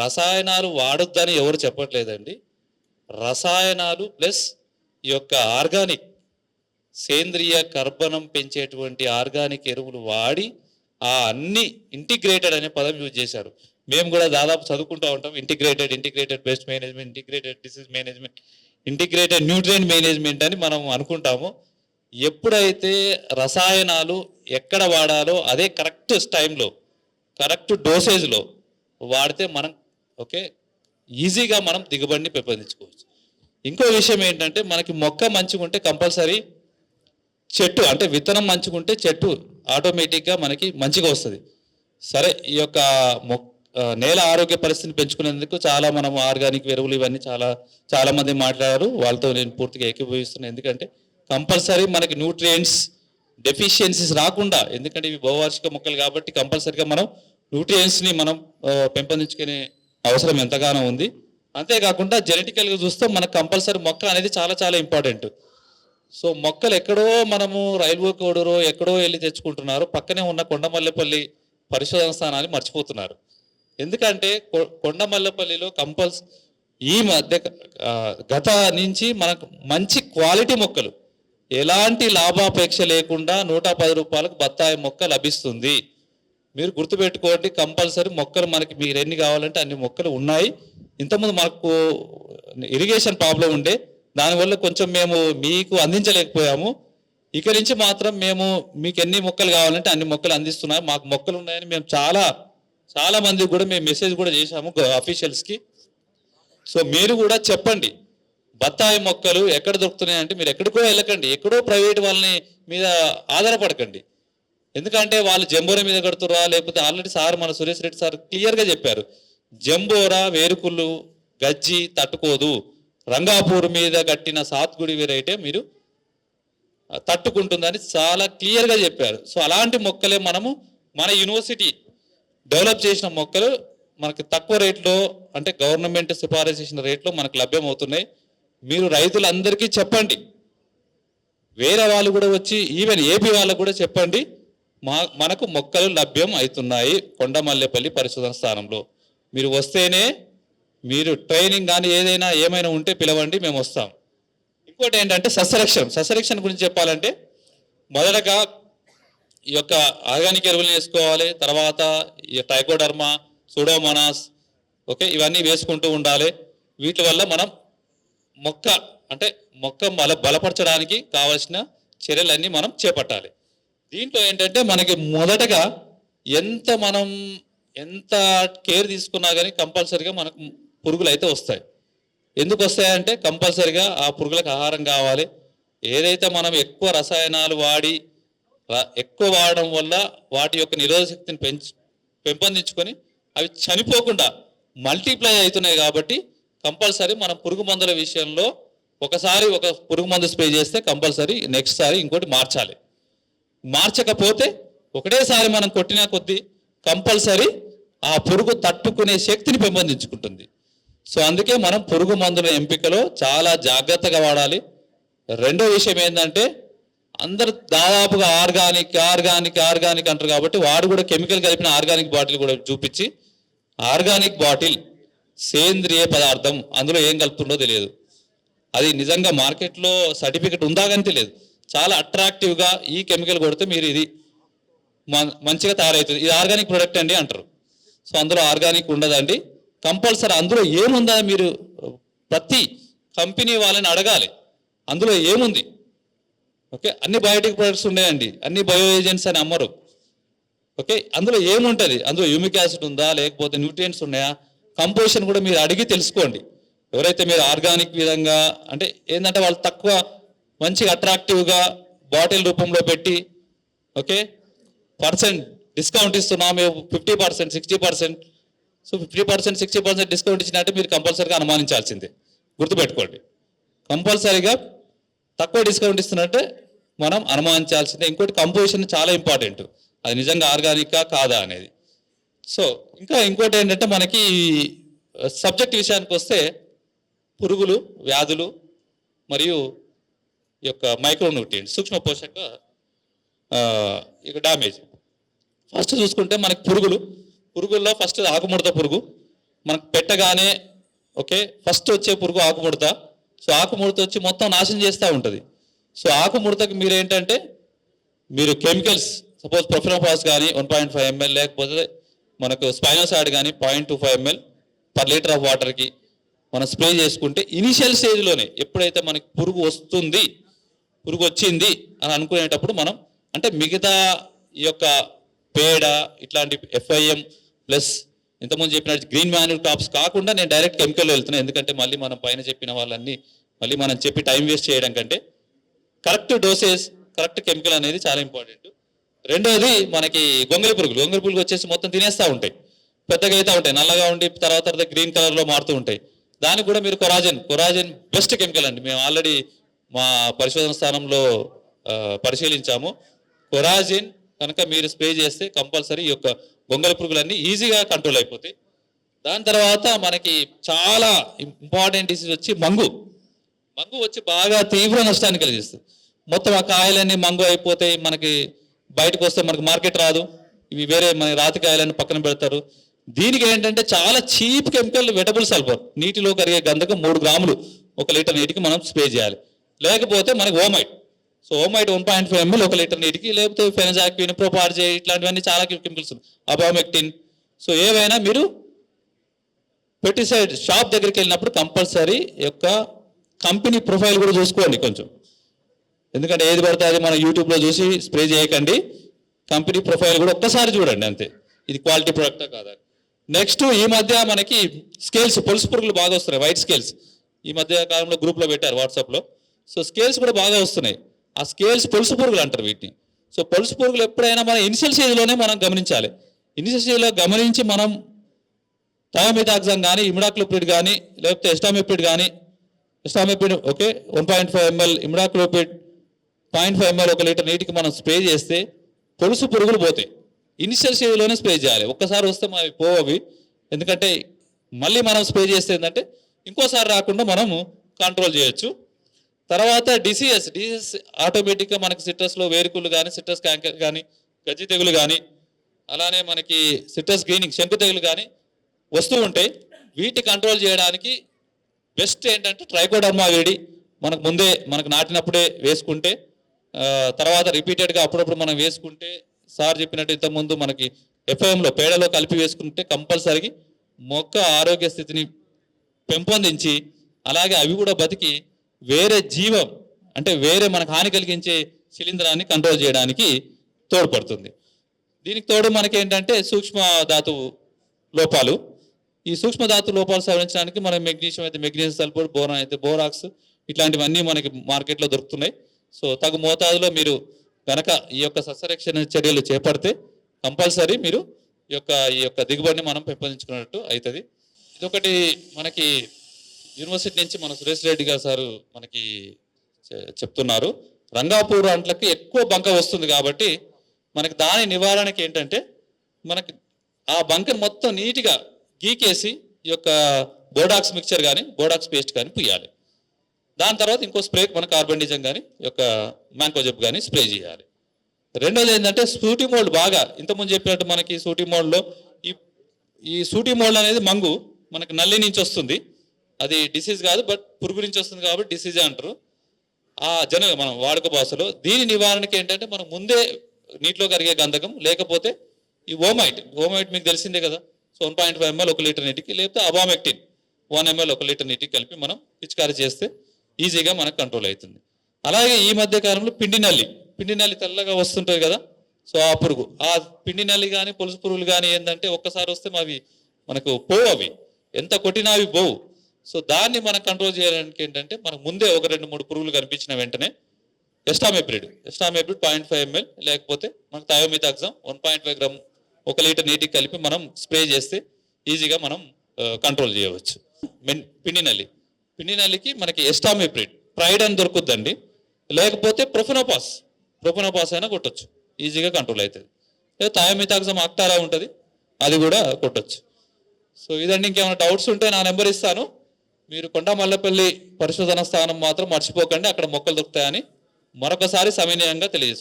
రసాయనాలు వాడొద్దని ఎవరు చెప్పట్లేదండి. రసాయనాలు ప్లస్ ఈ యొక్క ఆర్గానిక్ సేంద్రియ కర్బనం పెంచేటువంటి ఆర్గానిక్ ఎరువులు వాడి ఆ అన్ని ఇంటిగ్రేటెడ్ అనే పదం యూజ్ చేశారు. మేము కూడా దాదాపు చదువుకుంటూ ఉంటాం. Integrated integrated pest management integrated disease management integrated nutrient management అని మనం అనుకుంటాము. ఎప్పుడైతే రసాయనాలు ఎక్కడ వాడాలో అదే కరెక్ట్ టైంలో కరెక్ట్ డోసేజ్లో వాడితే మనం ఓకే? ఈజీగా మనం దిగుబడిని పెంపొందించుకోవచ్చు. ఇంకో విషయం ఏంటంటే మనకి మొక్క మంచిగా ఉంటే కంపల్సరీ చెట్టు అంటే విత్తనం మంచిగుంటే చెట్టు ఆటోమేటిక్గా మనకి మంచిగా వస్తుంది. సరే ఈ యొక్క మొక్క నేల ఆరోగ్య పరిస్థితిని పెంచుకునేందుకు చాలా మనం ఆర్గానిక్ ఎరువులు ఇవన్నీ చాలా చాలామంది మాట్లాడారు. వాళ్ళతో నేను పూర్తిగా ఏకీభవిస్తున్నాను. ఎందుకంటే కంపల్సరీ మనకి న్యూట్రియంట్స్ డెఫిషియన్సీస్ రాకుండా ఎందుకంటే ఇవి బహువార్షిక మొక్కలు కాబట్టి కంపల్సరీగా మనం న్యూట్రియంట్స్ని మనం పెంపొందించుకునే అవసరం ఎంతగానో ఉంది. అంతేకాకుండా జెనెటికల్గా చూస్తే మనకు కంపల్సరీ మొక్క అనేది చాలా చాలా ఇంపార్టెంట్. సో మొక్కలు ఎక్కడో మనము రైల్వే కోడూరు ఎక్కడో వెళ్ళి తెచ్చుకుంటున్నారు. పక్కనే ఉన్న కొండమల్లెపల్లి పరిశోధన స్థానాన్ని మర్చిపోతున్నారు. ఎందుకంటే కొ- కొండమల్లెపల్లిలో కంపల్స్ ఈ మధ్య గత నుంచి మనకు మంచి క్వాలిటీ మొక్కలు. ఎలాంటి లాభాపేక్ష లేకుండా నూట పది రూపాయలకు బత్తాయి మొక్క లభిస్తుంది. మీరు గుర్తుపెట్టుకోండి కంపల్సరీ మొక్కలు మనకి మీరు ఎన్ని కావాలంటే అన్ని మొక్కలు ఉన్నాయి. ఇంతకుముందు మాకు ఇరిగేషన్ ప్రాబ్లం ఉండే. దానివల్ల కొంచెం మేము మీకు అందించలేకపోయాము. ఇక నుంచి మాత్రం మేము మీకు ఎన్ని మొక్కలు కావాలంటే అన్ని మొక్కలు అందిస్తున్నాయి మాకు మొక్కలు ఉన్నాయని మేము చాలా చాలా మందికి కూడా మేము మెసేజ్ కూడా చేశాము అఫీషియల్స్కి సో మీరు కూడా చెప్పండి. బత్తాయి మొక్కలు ఎక్కడ దొరుకుతున్నాయి అంటే మీరు ఎక్కడికో వెళ్ళకండి. ఎక్కడో ప్రైవేట్ వాళ్ళని మీద ఆధారపడకండి. ఎందుకంటే వాళ్ళు జంబోరా మీద కడుతురా లేకపోతే ఆల్రెడీ సార్ మన సురేష్ రెడ్డి సార్ క్లియర్గా చెప్పారు. జంబోరా వేరుకులు గజ్జి తట్టుకోదు. రంగాపూర్ మీద కట్టిన సాత్గుడి వేరైతే మీరు తట్టుకుంటుందని చాలా క్లియర్గా చెప్పారు. సో అలాంటి మొక్కలే మనము మన యూనివర్సిటీ డెవలప్ చేసిన మొక్కలు మనకి తక్కువ రేట్లో అంటే గవర్నమెంట్ సిఫారసు చేసిన రేట్లో మనకు లభ్యమవుతున్నాయి. మీరు రైతులందరికీ చెప్పండి. వేరే వాళ్ళు కూడా వచ్చి ఈవెన్ ఏపీ వాళ్ళకు కూడా చెప్పండి. మా మనకు మొక్కలు లభ్యం అవుతున్నాయి కొండమల్లెపల్లి పరిశోధన స్థానంలో. మీరు వస్తేనే మీరు ట్రైనింగ్ కానీ ఏదైనా ఏమైనా ఉంటే పిలవండి మేము వస్తాం. ఇంకోటి ఏంటంటే సస్యరక్షణ. సస్యరక్షణ గురించి చెప్పాలంటే మొదటగా ఈ యొక్క ఆర్గానిక్ ఎరువులు వేసుకోవాలి తర్వాత ఈ టైకోడర్మా సూడోమోనాస్ ఓకే ఇవన్నీ వేసుకుంటూ ఉండాలి. వీటి వల్ల మనం మొక్క అంటే మొక్క బల బలపరచడానికి కావాల్సిన చర్యలన్నీ మనం చేపట్టాలి. దీంట్లో ఏంటంటే మనకి మొదటగా ఎంత మనం ఎంత కేర్ తీసుకున్నా కానీ కంపల్సరిగా మనకు పురుగులు అయితే వస్తాయి. ఎందుకు వస్తాయంటే కంపల్సరిగా ఆ పురుగులకు ఆహారం కావాలి. ఏదైతే మనం ఎక్కువ రసాయనాలు వాడి ఎక్కువ వాడడం వల్ల వాటి యొక్క నిరోధశక్తిని పెంచు పెంపొందించుకొని అవి చనిపోకుండా మల్టీప్లై అవుతున్నాయి కాబట్టి కంపల్సరీ మనం పురుగు మందుల విషయంలో ఒకసారి ఒక పురుగు మందు స్ప్రే చేస్తే కంపల్సరీ నెక్స్ట్ సారి ఇంకోటి మార్చాలి. మార్చకపోతే ఒకటేసారి మనం కొట్టిన కొద్దీ కంపల్సరీ ఆ పురుగు తట్టుకునే శక్తిని పెంపొందించుకుంటుంది. సో అందుకే మనం పురుగు మందుల ఎంపికలో చాలా జాగ్రత్తగా వాడాలి. రెండో విషయం ఏంటంటే అందరు దాదాపుగా ఆర్గానిక్ ఆర్గానిక్ ఆర్గానిక్ అంటారు కాబట్టి వాడు కూడా కెమికల్ కలిపిన ఆర్గానిక్ బాటిల్ కూడా చూపించి ఆర్గానిక్ బాటిల్ సేంద్రియ పదార్థం అందులో ఏం కలుపుతుండో తెలియదు. అది నిజంగా మార్కెట్లో సర్టిఫికెట్ ఉందా కానీ తెలియదు. చాలా అట్రాక్టివ్గా ఈ కెమికల్ కొడితే మీరు ఇది మ- మంచిగా తయారవుతుంది. ఇది ఆర్గానిక్ ప్రొడక్ట్ అండి అంటారు. సో అందులో ఆర్గానిక్ ఉండదండి. కంపల్సరీ అందులో ఏముందా మీరు ప్రతి కంపెనీ వాళ్ళని అడగాలి. అందులో ఏముంది? ఓకే? అన్ని బయోటిక్ ప్రొడక్ట్స్ ఉన్నాయండి. అన్ని బయో ఏజెంట్స్ అని అమ్మరు ఓకే? అందులో ఏముంటుంది? అందులో యూమిక్ యాసిడ్ ఉందా? లేకపోతే న్యూట్రియంట్స్ ఉన్నాయా? కంపోజిషన్ కూడా మీరు అడిగి తెలుసుకోండి. ఎవరైతే మీరు ఆర్గానిక్ విధంగా అంటే ఏంటంటే వాళ్ళు తక్కువ మంచిగా అట్రాక్టివ్గా బాటిల్ రూపంలో పెట్టి ఓకే? పర్సెంట్ డిస్కౌంట్ ఇస్తున్నాం మేము fifty percent sixty percent so fifty percent sixty percent discount ఇచ్చినట్టు మీరు కంపల్సరీగా అనుమానించాల్సిందే. గుర్తుపెట్టుకోండి. కంపల్సరీగా తక్కువ డిస్కౌంట్ ఇస్తున్నట్టే మనం అనుమానించాల్సిందే. ఇంకోటి కంపోజిషన్ చాలా ఇంపార్టెంట్ అది నిజంగా ఆర్గానికా కాదా అనేది. సో ఇంకా ఇంకోటి ఏంటంటే మనకి సబ్జెక్ట్ విషయానికి వస్తే పురుగులు వ్యాధులు మరియు ఈ యొక్క మైక్రోన్యూట్రియంట్ సూక్ష్మ పోషక ఇక డామేజ్. ఫస్ట్ చూసుకుంటే మనకి పురుగులు పురుగుల్లో ఫస్ట్ ఆకుముడత పురుగు. మనకు పెట్టగానే ఓకే ఫస్ట్ వచ్చే పురుగు ఆకుముడత. సో ఆకుముడత వచ్చి మొత్తం నాశనం చేస్తూ ఉంటుంది. సో ఆకుముడతకి మీరు ఏంటంటే మీరు కెమికల్స్ సపోజ్ ప్రొఫినోఫాస్ కానీ వన్ పాయింట్ ఫైవ్ ఎంఎల్ లేకపోతే మనకు స్పైనోసాయిడ్ కానీ point two five ml per litre of వాటర్కి మనం స్ప్రే చేసుకుంటే ఇనిషియల్ స్టేజ్లోనే ఎప్పుడైతే మనకి పురుగు వస్తుంది పురుగు వచ్చింది అని అనుకునేటప్పుడు మనం అంటే మిగతా ఈ యొక్క పేడ ఇట్లాంటి ఎఫ్ఐఎం ప్లస్ ఇంతకుముందు చెప్పినట్టు గ్రీన్ మాన్యుల్ టాప్స్ కాకుండా నేను డైరెక్ట్ కెమికల్ వెళ్తున్నాను ఎందుకంటే మళ్ళీ మనం పైన చెప్పిన వాళ్ళన్నీ మళ్ళీ మనం చెప్పి టైం వేస్ట్ చేయడం కంటే కరెక్ట్ డోసేజ్ కరెక్ట్ కెమికల్ అనేది చాలా ఇంపార్టెంట్ రెండోది మనకి గొంగలి పురుగులు. గొంగలి పురుగులు వచ్చేసి మొత్తం తినేస్తూ ఉంటాయి. పెద్దగా అయితే ఉంటాయి. నల్లగా ఉండి తర్వాత తర్వాత గ్రీన్ కలర్లో మారుతూ ఉంటాయి. దానికి కూడా మీరు కొరాజన్ కొరాజన్ బెస్ట్ కెమికల్ అండి. మేము ఆల్రెడీ మా పరిశోధన స్థానంలో పరిశీలించాము. కొరాజిన్ కనుక మీరు స్ప్రే చేస్తే కంపల్సరీ ఈ యొక్క గొంగల పురుగులన్నీ ఈజీగా కంట్రోల్ అయిపోతాయి. దాని తర్వాత మనకి చాలా ఇంపార్టెంట్ డిసీజ్ వచ్చి మంగు. మంగు వచ్చి బాగా తీవ్ర నష్టాన్ని కలిగిస్తుంది. మొత్తం ఆ కాయలన్నీ మంగు అయిపోతాయి మనకి బయటకు వస్తే మనకి మార్కెట్ రాదు. ఇవి వేరే మన రాతి కాయలన్నీ పక్కన పెడతారు. దీనికి ఏంటంటే చాలా చీప్ కెమికల్ వెటబుల్ సల్ఫర్ నీటిలో కరిగే గంధకం మూడు గ్రాములు ఒక లీటర్ నీటికి మనం స్ప్రే చేయాలి. లేకపోతే మనకి Omite so Omite one point five ml ఒక లీటర్ నీటికి లేకపోతే ఫెనజాక్విన్ ప్రొపార్జే ఇట్లాంటివన్నీ చాలా కెమికల్స్ అబామెక్టిన్. సో ఏవైనా మీరు పెస్టిసైడ్ షాప్ దగ్గరికి వెళ్ళినప్పుడు కంపల్సరీ యొక్క కంపెనీ ప్రొఫైల్ కూడా చూసుకోండి కొంచెం. ఎందుకంటే ఏది పడితే అది మనం యూట్యూబ్లో చూసి స్ప్రే చేయకండి. కంపెనీ ప్రొఫైల్ కూడా ఒక్కసారి చూడండి అంతే. ఇది క్వాలిటీ ప్రొడక్టా కాదా? నెక్స్ట్ ఈ మధ్య మనకి స్కేల్స్ పొలుసు పురుగులు బాగా వస్తున్నాయి వైట్ స్కేల్స్. ఈ మధ్య కాలంలో గ్రూప్లో పెట్టారు వాట్సాప్లో. సో స్కేల్స్ కూడా బాగా వస్తున్నాయి. ఆ స్కేల్స్ పొలుసు పురుగులు అంటారు వీటిని. సో పొలుసు పురుగులు ఎప్పుడైనా మనం ఇనిషియల్ స్టేజ్లోనే మనం గమనించాలి. ఇనిషియల్ స్టేజ్లో గమనించి మనం థయోమితాక్సాన్ కానీ ఇమిడాక్లోపిడ్ కానీ లేకపోతే ఎస్టామిపిడ్ కానీ acetamiprid okay one point five ml imidacloprid point five ml ఒక లీటర్ నీటికి మనం స్ప్రే చేస్తే పొలుసు పురుగులు పోతాయి. ఇనిషియల్ స్టేజ్లోనే స్ప్రే చేయాలి. ఒక్కసారి వస్తే అవి పోవవి. ఎందుకంటే మళ్ళీ మనం స్ప్రే చేస్తే ఏంటంటే ఇంకోసారి రాకుండా మనము కంట్రోల్ చేయొచ్చు. తర్వాత డిసిఎస్ డిసిఎస్ ఆటోమేటిక్గా మనకి సిట్రస్లో వేరుకులు కానీ సిట్రస్ క్యాంకర్ కానీ గజ్జి తెగులు కానీ అలానే మనకి సిట్రస్ గ్రీనింగ్ శంకు తెగులు కానీ వస్తూ ఉంటాయి. వీటి కంట్రోల్ చేయడానికి బెస్ట్ ఏంటంటే ట్రైకోడర్మా వేడి మనకు ముందే మనకు నాటినప్పుడే వేసుకుంటే తర్వాత రిపీటెడ్గా అప్పుడప్పుడు మనం వేసుకుంటే సార్ చెప్పినట్టు ఇంతకుముందు మనకి ఎఫ్ఐఎంలో పేడలో కలిపి వేసుకుంటే కంపల్సరీ మొక్క ఆరోగ్య స్థితిని పెంపొందించి అలాగే అవి కూడా బతికి వేరే జీవం అంటే వేరే మనకు హాని కలిగించే శిలీంధ్రాన్ని కంట్రోల్ చేయడానికి తోడ్పడుతుంది. దీనికి తోడు మనకి ఏంటంటే సూక్ష్మ ధాతు లోపాలు. ఈ సూక్ష్మ ధాతు లోపాలు సవరించడానికి మనం మెగ్నీషియం అయితే మెగ్నీషియం సల్ఫోర్ బోరాన్ అయితే బోరాక్స్ ఇట్లాంటివన్నీ మనకి మార్కెట్లో దొరుకుతున్నాయి. సో తగు మోతాదులో మీరు కనుక ఈ యొక్క సస్యరక్షణ చర్యలు చేపడితే కంపల్సరీ మీరు ఈ యొక్క ఈ యొక్క దిగుబడిని మనం పెంపొందించుకున్నట్టు అవుతుంది. ఇదొకటి మనకి యూనివర్సిటీ నుంచి మన సురేష్ రెడ్డి గారు సారు మనకి చె- చెప్తున్నారు. రంగాపూర్ అంట్లకి ఎక్కువ బంక వస్తుంది కాబట్టి మనకి దాని నివారణకి ఏంటంటే మనకి ఆ బంకను మొత్తం నీట్గా గీకేసి ఈ యొక్క బోడాక్స్ మిక్చర్ కానీ బోడాక్స్ పేస్ట్ కానీ పుయ్యాలి. దాని తర్వాత ఇంకో స్ప్రే మన కార్బన్డిజం కానీ ఈ యొక్క మ్యాంకోజెప్ కానీ స్ప్రే చేయాలి. రెండోది ఏంటంటే సూటి మోల్డ్ బాగా ఇంతకుముందు చెప్పినట్టు మనకి సూటి మోల్డ్లో ఈ ఈ సూటి మోల్డ్ అనేది మంగు మనకి నల్లి నుంచి వస్తుంది. అది డిసీజ్ కాదు బట్ పురుగు నుంచి వస్తుంది కాబట్టి డిసీజే అంటారు. ఆ జన మనం వాడుక భాషలో దీని నివారణకి ఏంటంటే మనం ముందే నీటిలో కరిగే గంధకం లేకపోతే ఈ ఓమైట్ ఓమైట్ మీకు తెలిసిందే కదా. So one point five ml ఒక లీటర్ నీటికి లేకపోతే అబామెక్టిన్ వన్ ఎంఎల్ ఒక లీటర్ నీటికి కలిపి మనం పిచికారీ చేస్తే ఈజీగా మనకు కంట్రోల్ అవుతుంది. అలాగే ఈ మధ్య కాలంలో పిండి నల్లి. పిండి నల్లి తెల్లగా వస్తుంటుంది కదా. సో ఆ పురుగు. ఆ పిండి నల్లి కానీ పులుసు పురుగులు కానీ ఏంటంటే ఒక్కసారి వస్తే మావి మనకు పోవు అవి. ఎంత కొట్టినా అవి పోవు. సో దాన్ని మనం కంట్రోల్ చేయడానికి ఏంటంటే మనకు ముందే ఒక రెండు మూడు పురుగులు కనిపించిన వెంటనే acetamiprid. Acetamiprid point five ml లేకపోతే మనకు thiamethoxam one point five gram ఒక లీటర్ నీటికి కలిపి మనం స్ప్రే చేస్తే ఈజీగా మనం కంట్రోల్ చేయవచ్చు. మెన్ పిండి నల్లి మనకి ఎస్టామెప్రిడ్. ప్రైడ్ అని దొరుకుద్దండి. లేకపోతే ప్రొఫెనోపాస్. ప్రొఫెనోపాస్ అయినా కొట్టచ్చు. ఈజీగా కంట్రోల్ అవుతుంది. లేదా థయోమితాక్సమ్ అక్టారా ఉంటుంది. అది కూడా కొట్టచ్చు. సో ఇదండి ఇంకేమైనా డౌట్స్ ఉంటే నా నెంబర్ ఇస్తాను. మీరు కొండ మల్లపల్లి పరిశోధన స్థానం మాత్రం మర్చిపోకండి. అక్కడ మొక్కలు దొరుకుతాయని మరొకసారి సమన్వయంగా తెలియజేసుకుంటాను